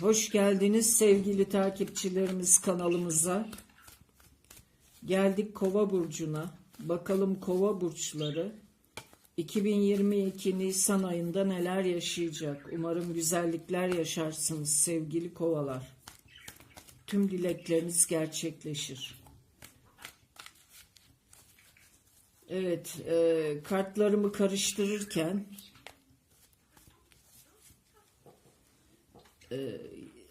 Hoş geldiniz sevgili takipçilerimiz kanalımıza. Geldik Kova burcuna. Bakalım Kova burçları 2022 Nisan ayında neler yaşayacak? Umarım güzellikler yaşarsınız sevgili Kovalar. Tüm dilekleriniz gerçekleşir. Evet, e, kartlarımı karıştırırken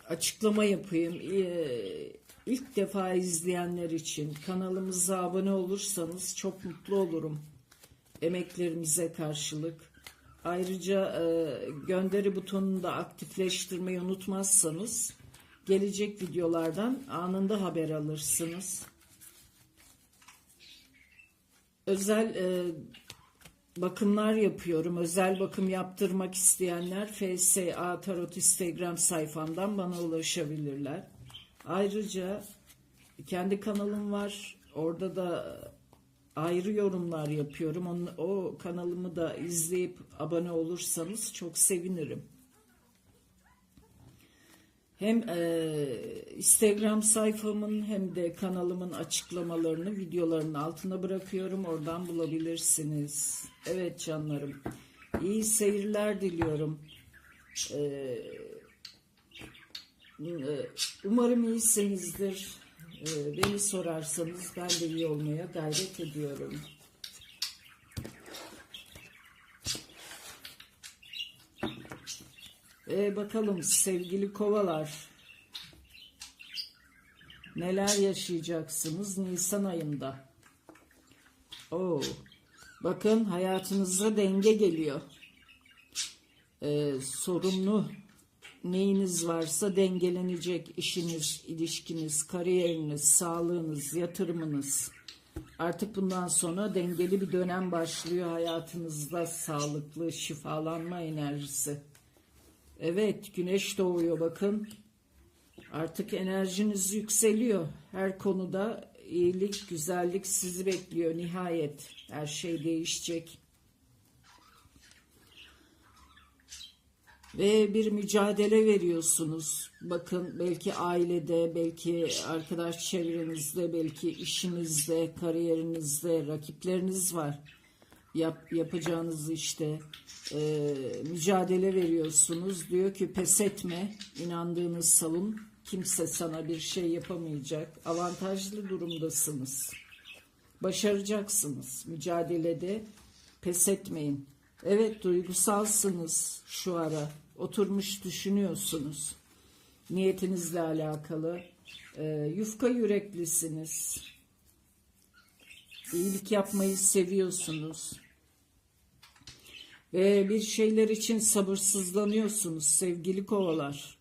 açıklama yapayım. Ee, İlk defa izleyenler için kanalımıza abone olursanız çok mutlu olurum. Emeklerimize karşılık. Ayrıca e, gönderi butonunu da aktifleştirmeyi unutmazsanız gelecek videolardan anında haber alırsınız. Özel e, bakımlar yapıyorum. Özel bakım yaptırmak isteyenler FSA Tarot Instagram sayfamdan bana ulaşabilirler. Ayrıca kendi kanalım var. Orada da ayrı yorumlar yapıyorum. Onun, o kanalımı da izleyip abone olursanız çok sevinirim. Hem e, Instagram sayfamın hem de kanalımın açıklamalarını videoların altına bırakıyorum. Oradan bulabilirsiniz. Evet canlarım. İyi seyirler diliyorum. E, e, umarım iyisinizdir. E, beni sorarsanız ben de iyi olmaya gayret ediyorum. E, bakalım sevgili kovalar. Neler yaşayacaksınız Nisan ayında? Oo, bakın hayatınıza denge geliyor. Ee, sorunlu neyiniz varsa dengelenecek. işiniz, ilişkiniz, kariyeriniz, sağlığınız, yatırımınız. Artık bundan sonra dengeli bir dönem başlıyor hayatınızda. Sağlıklı, şifalanma enerjisi. Evet, güneş doğuyor bakın. Artık enerjiniz yükseliyor. Her konuda iyilik, güzellik sizi bekliyor. Nihayet her şey değişecek. Ve bir mücadele veriyorsunuz. Bakın belki ailede, belki arkadaş çevrenizde, belki işinizde, kariyerinizde rakipleriniz var. Yap, yapacağınız işte e, mücadele veriyorsunuz. Diyor ki pes etme, inandığınız savun. Kimse sana bir şey yapamayacak. Avantajlı durumdasınız. Başaracaksınız. Mücadelede pes etmeyin. Evet duygusalsınız şu ara. Oturmuş düşünüyorsunuz. Niyetinizle alakalı. E, yufka yüreklisiniz. İyilik yapmayı seviyorsunuz. Ve bir şeyler için sabırsızlanıyorsunuz sevgili kovalar.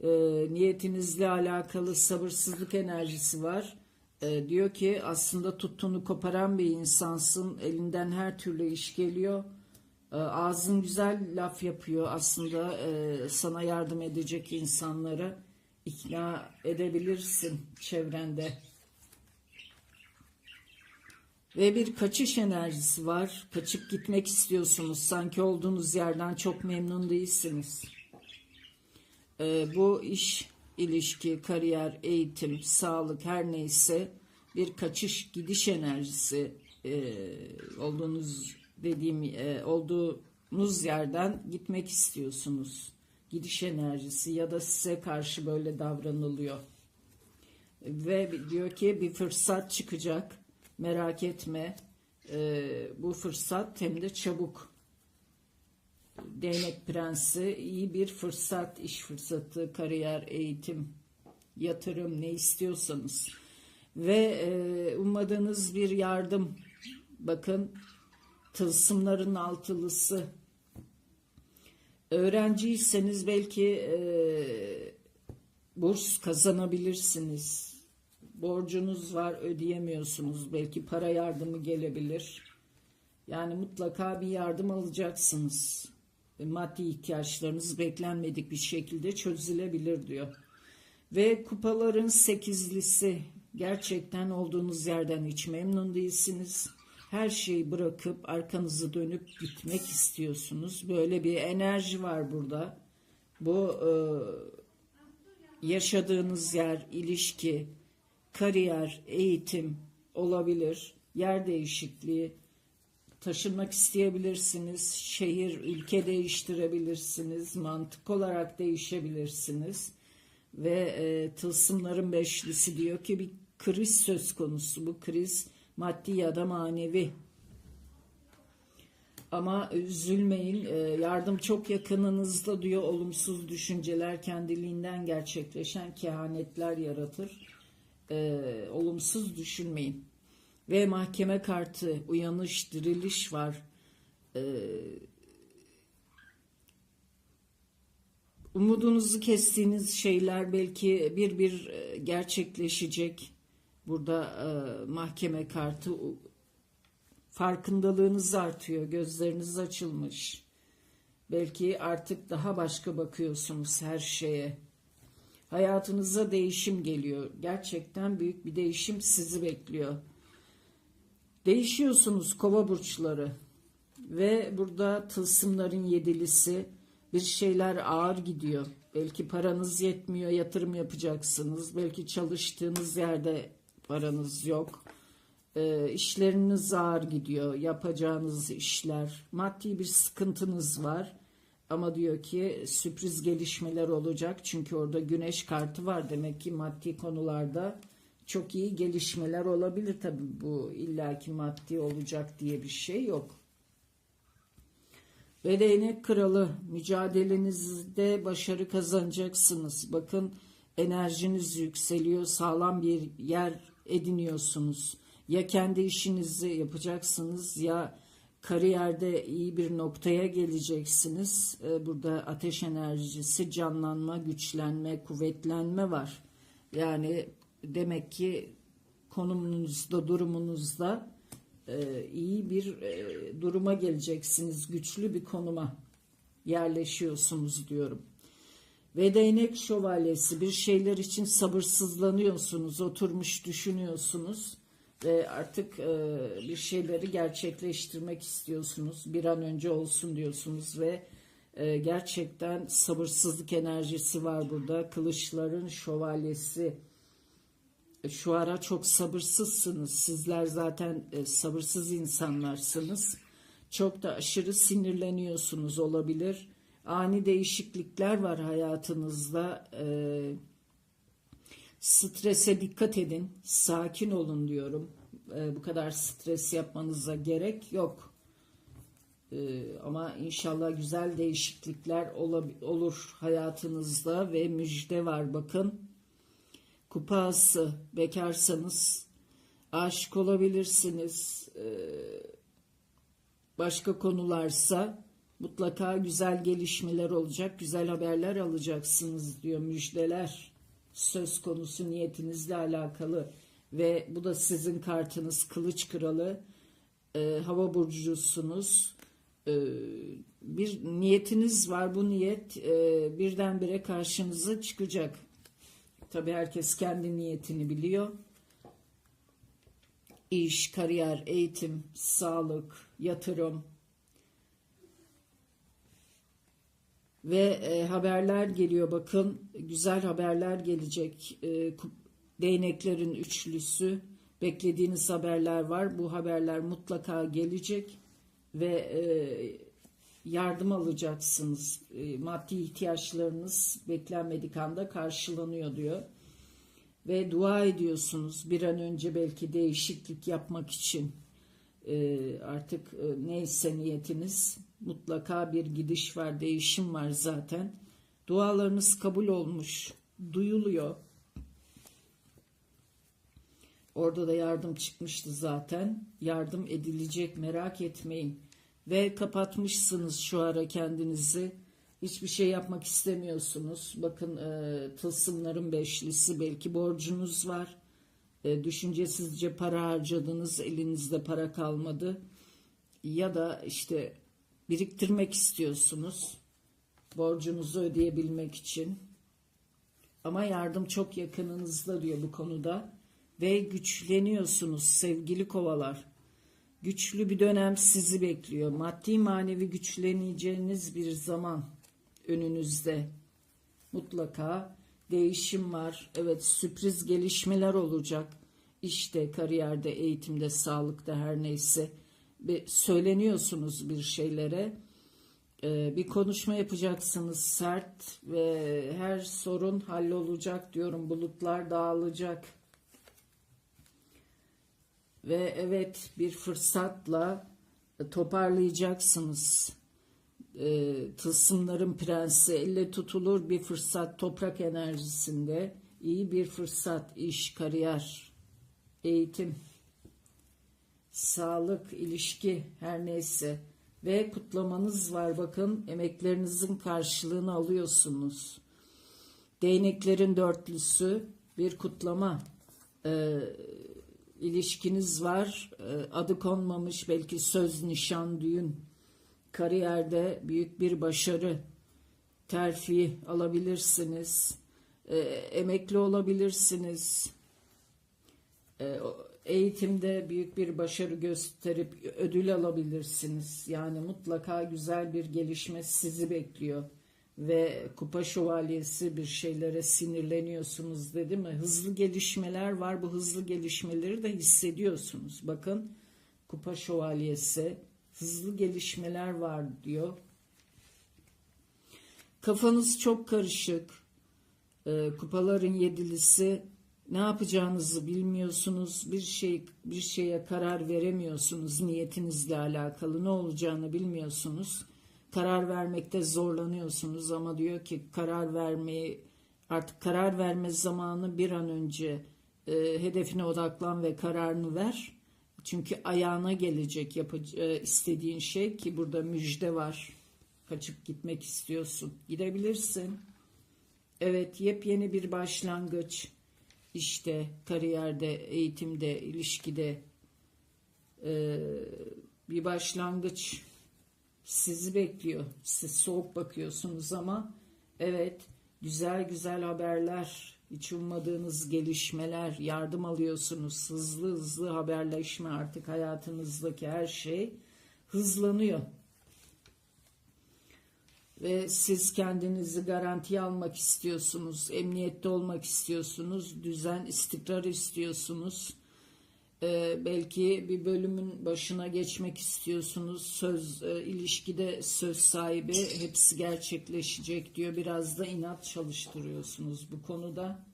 E, niyetinizle alakalı sabırsızlık enerjisi var. E, diyor ki aslında tuttuğunu koparan bir insansın. Elinden her türlü iş geliyor. E, ağzın güzel laf yapıyor aslında e, sana yardım edecek insanları ikna edebilirsin çevrende. Ve bir kaçış enerjisi var. Kaçıp gitmek istiyorsunuz. Sanki olduğunuz yerden çok memnun değilsiniz. Ee, bu iş, ilişki, kariyer, eğitim, sağlık her neyse bir kaçış, gidiş enerjisi e, olduğunuz dediğim e, olduğunuz yerden gitmek istiyorsunuz. Gidiş enerjisi ya da size karşı böyle davranılıyor. Ve diyor ki bir fırsat çıkacak Merak etme. Ee, bu fırsat hem de çabuk. Değnek Prensi iyi bir fırsat, iş fırsatı, kariyer, eğitim, yatırım ne istiyorsanız. Ve e, ummadığınız bir yardım. Bakın tılsımların altılısı. Öğrenciyseniz belki e, burs kazanabilirsiniz borcunuz var ödeyemiyorsunuz. Belki para yardımı gelebilir. Yani mutlaka bir yardım alacaksınız. Maddi ihtiyaçlarınız beklenmedik bir şekilde çözülebilir diyor. Ve kupaların sekizlisi gerçekten olduğunuz yerden hiç memnun değilsiniz. Her şeyi bırakıp arkanızı dönüp gitmek istiyorsunuz. Böyle bir enerji var burada. Bu e, yaşadığınız yer, ilişki, kariyer, eğitim olabilir, yer değişikliği, taşınmak isteyebilirsiniz, şehir, ülke değiştirebilirsiniz, mantık olarak değişebilirsiniz. Ve e, tılsımların beşlisi diyor ki bir kriz söz konusu. Bu kriz maddi ya da manevi. Ama üzülmeyin, e, yardım çok yakınınızda diyor. Olumsuz düşünceler kendiliğinden gerçekleşen kehanetler yaratır. E, olumsuz düşünmeyin. Ve mahkeme kartı, uyanış, diriliş var. E, umudunuzu kestiğiniz şeyler belki bir bir e, gerçekleşecek. Burada e, mahkeme kartı farkındalığınız artıyor, gözleriniz açılmış. Belki artık daha başka bakıyorsunuz her şeye. Hayatınıza değişim geliyor. Gerçekten büyük bir değişim sizi bekliyor. Değişiyorsunuz kova burçları. Ve burada tılsımların yedilisi bir şeyler ağır gidiyor. Belki paranız yetmiyor, yatırım yapacaksınız. Belki çalıştığınız yerde paranız yok. E, işleriniz ağır gidiyor, yapacağınız işler. Maddi bir sıkıntınız var. Ama diyor ki sürpriz gelişmeler olacak. Çünkü orada güneş kartı var. Demek ki maddi konularda çok iyi gelişmeler olabilir. Tabii bu illaki maddi olacak diye bir şey yok. Ve değnek kralı mücadelenizde başarı kazanacaksınız. Bakın enerjiniz yükseliyor. Sağlam bir yer ediniyorsunuz. Ya kendi işinizi yapacaksınız ya kariyerde iyi bir noktaya geleceksiniz. Ee, Burada ateş enerjisi, canlanma, güçlenme, kuvvetlenme var. Yani demek ki konumunuzda, durumunuzda e, iyi bir e, duruma geleceksiniz. Güçlü bir konuma yerleşiyorsunuz diyorum. Ve değnek şövalyesi bir şeyler için sabırsızlanıyorsunuz, oturmuş düşünüyorsunuz ve artık e, bir şeyleri gerçekleştirmek istiyorsunuz. Bir an önce olsun diyorsunuz ve e, gerçekten sabırsızlık enerjisi var burada. Kılıçların şövalyesi. Şu ara çok sabırsızsınız. Sizler zaten e, sabırsız insanlarsınız. Çok da aşırı sinirleniyorsunuz olabilir. Ani değişiklikler var hayatınızda. Eee Strese dikkat edin, sakin olun diyorum. Ee, bu kadar stres yapmanıza gerek yok. Ee, ama inşallah güzel değişiklikler olur hayatınızda ve müjde var bakın. Kupası bekarsanız aşık olabilirsiniz. Ee, başka konularsa mutlaka güzel gelişmeler olacak, güzel haberler alacaksınız diyor müjdeler söz konusu niyetinizle alakalı ve bu da sizin kartınız kılıç kralı e, hava burcusunuz e, bir niyetiniz var bu niyet e, birdenbire karşınıza çıkacak. Tabi herkes kendi niyetini biliyor. İş, kariyer, eğitim, sağlık, yatırım, ve e, haberler geliyor bakın güzel haberler gelecek. E, değneklerin üçlüsü beklediğiniz haberler var. Bu haberler mutlaka gelecek ve e, yardım alacaksınız. E, maddi ihtiyaçlarınız beklenmedik anda karşılanıyor diyor. Ve dua ediyorsunuz bir an önce belki değişiklik yapmak için artık e, neyse niyetiniz mutlaka bir gidiş var, değişim var zaten. Dualarınız kabul olmuş, duyuluyor. Orada da yardım çıkmıştı zaten. Yardım edilecek merak etmeyin. Ve kapatmışsınız şu ara kendinizi. Hiçbir şey yapmak istemiyorsunuz. Bakın e, tılsımların beşlisi belki borcunuz var. E, düşüncesizce para harcadınız, elinizde para kalmadı. Ya da işte biriktirmek istiyorsunuz. Borcunuzu ödeyebilmek için. Ama yardım çok yakınınızda diyor bu konuda. Ve güçleniyorsunuz sevgili kovalar. Güçlü bir dönem sizi bekliyor. Maddi manevi güçleneceğiniz bir zaman önünüzde. Mutlaka değişim var. Evet sürpriz gelişmeler olacak. İşte, kariyerde, eğitimde, sağlıkta her neyse. Bir söyleniyorsunuz bir şeylere. Ee, bir konuşma yapacaksınız sert ve her sorun hallolacak diyorum. Bulutlar dağılacak. Ve evet bir fırsatla toparlayacaksınız. E, tılsımların prensi elle tutulur bir fırsat toprak enerjisinde iyi bir fırsat iş, kariyer, eğitim, sağlık, ilişki her neyse ve kutlamanız var bakın emeklerinizin karşılığını alıyorsunuz. Değneklerin dörtlüsü bir kutlama. Ee, ilişkiniz var. Ee, adı konmamış belki söz, nişan, düğün. Kariyerde büyük bir başarı. Terfi alabilirsiniz. Ee, emekli olabilirsiniz. Ee, eğitimde büyük bir başarı gösterip ödül alabilirsiniz. Yani mutlaka güzel bir gelişme sizi bekliyor. Ve kupa şövalyesi bir şeylere sinirleniyorsunuz dedi mi? Hızlı gelişmeler var. Bu hızlı gelişmeleri de hissediyorsunuz. Bakın kupa şövalyesi hızlı gelişmeler var diyor. Kafanız çok karışık. Ee, kupaların yedilisi ne yapacağınızı bilmiyorsunuz. Bir şey bir şeye karar veremiyorsunuz. Niyetinizle alakalı ne olacağını bilmiyorsunuz. Karar vermekte zorlanıyorsunuz ama diyor ki karar vermeyi artık karar verme zamanı bir an önce e, hedefine odaklan ve kararını ver. Çünkü ayağına gelecek e, istediğin şey ki burada müjde var. Kaçıp gitmek istiyorsun. Gidebilirsin. Evet yepyeni bir başlangıç. İşte kariyerde, eğitimde, ilişkide e, bir başlangıç sizi bekliyor. Siz soğuk bakıyorsunuz ama evet güzel güzel haberler, hiç ummadığınız gelişmeler, yardım alıyorsunuz. Hızlı hızlı haberleşme artık hayatınızdaki her şey hızlanıyor. Ve siz kendinizi garantiye almak istiyorsunuz, emniyette olmak istiyorsunuz, düzen, istikrar istiyorsunuz. Ee, belki bir bölümün başına geçmek istiyorsunuz. Söz e, ilişkide söz sahibi hepsi gerçekleşecek diyor. Biraz da inat çalıştırıyorsunuz bu konuda.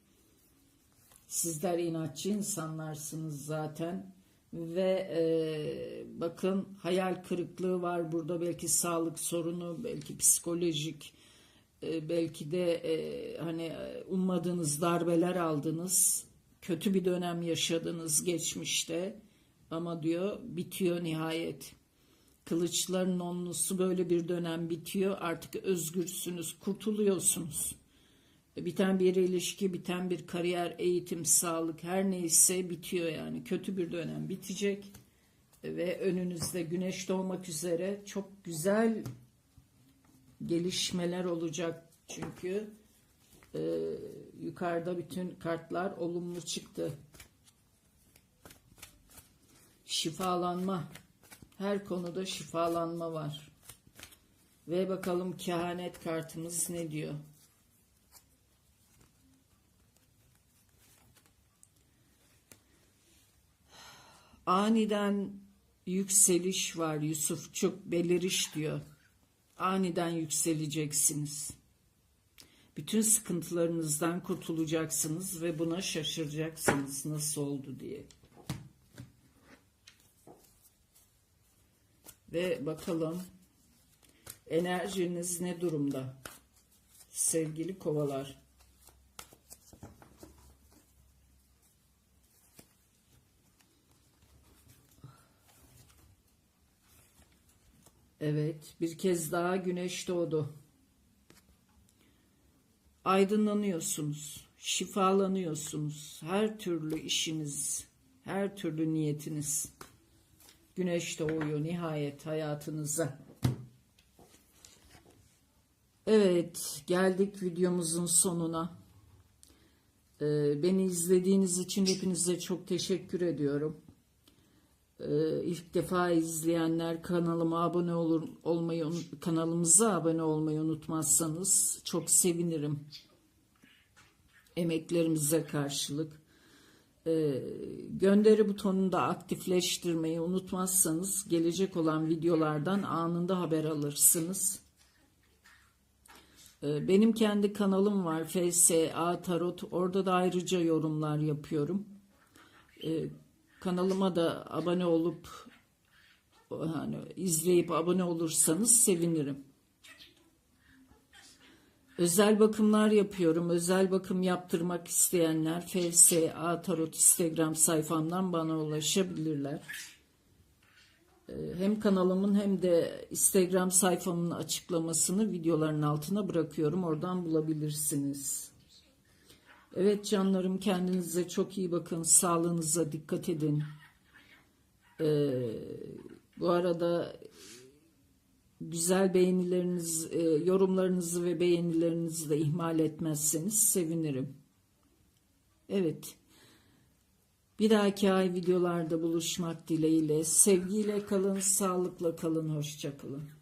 Sizler inatçı insanlarsınız zaten ve e, bakın hayal kırıklığı var burada belki sağlık sorunu belki psikolojik e, belki de e, hani e, ummadığınız darbeler aldınız kötü bir dönem yaşadınız geçmişte ama diyor bitiyor nihayet. Kılıçların onlusu böyle bir dönem bitiyor. Artık özgürsünüz, kurtuluyorsunuz. Biten bir ilişki, biten bir kariyer, eğitim, sağlık her neyse bitiyor yani. Kötü bir dönem bitecek. Ve önünüzde güneş doğmak üzere çok güzel gelişmeler olacak. Çünkü e, yukarıda bütün kartlar olumlu çıktı. Şifalanma. Her konuda şifalanma var. Ve bakalım kehanet kartımız ne diyor? Aniden yükseliş var Yusuf. Çok beliriş diyor. Aniden yükseleceksiniz. Bütün sıkıntılarınızdan kurtulacaksınız ve buna şaşıracaksınız nasıl oldu diye. Ve bakalım enerjiniz ne durumda? Sevgili kovalar. Evet, bir kez daha güneş doğdu. Aydınlanıyorsunuz, şifalanıyorsunuz. Her türlü işiniz, her türlü niyetiniz. Güneş doğuyor nihayet hayatınıza. Evet, geldik videomuzun sonuna. Ee, beni izlediğiniz için hepinize çok teşekkür ediyorum. Ee, ilk defa izleyenler kanalıma abone olur olmayı kanalımıza abone olmayı unutmazsanız çok sevinirim. emeklerimize karşılık. Ee, gönderi butonunu da aktifleştirmeyi unutmazsanız gelecek olan videolardan anında haber alırsınız. Ee, benim kendi kanalım var FSA Tarot. Orada da ayrıca yorumlar yapıyorum. Ee, kanalıma da abone olup hani izleyip abone olursanız sevinirim. Özel bakımlar yapıyorum. Özel bakım yaptırmak isteyenler FSA Tarot Instagram sayfamdan bana ulaşabilirler. Ee, Hem kanalımın hem de Instagram sayfamın açıklamasını videoların altına bırakıyorum. Oradan bulabilirsiniz. Evet canlarım kendinize çok iyi bakın. Sağlığınıza dikkat edin. Ee, bu arada güzel beğenileriniz, e, yorumlarınızı ve beğenilerinizi de ihmal etmezseniz sevinirim. Evet. Bir dahaki ay videolarda buluşmak dileğiyle. Sevgiyle kalın, sağlıkla kalın, hoşça kalın.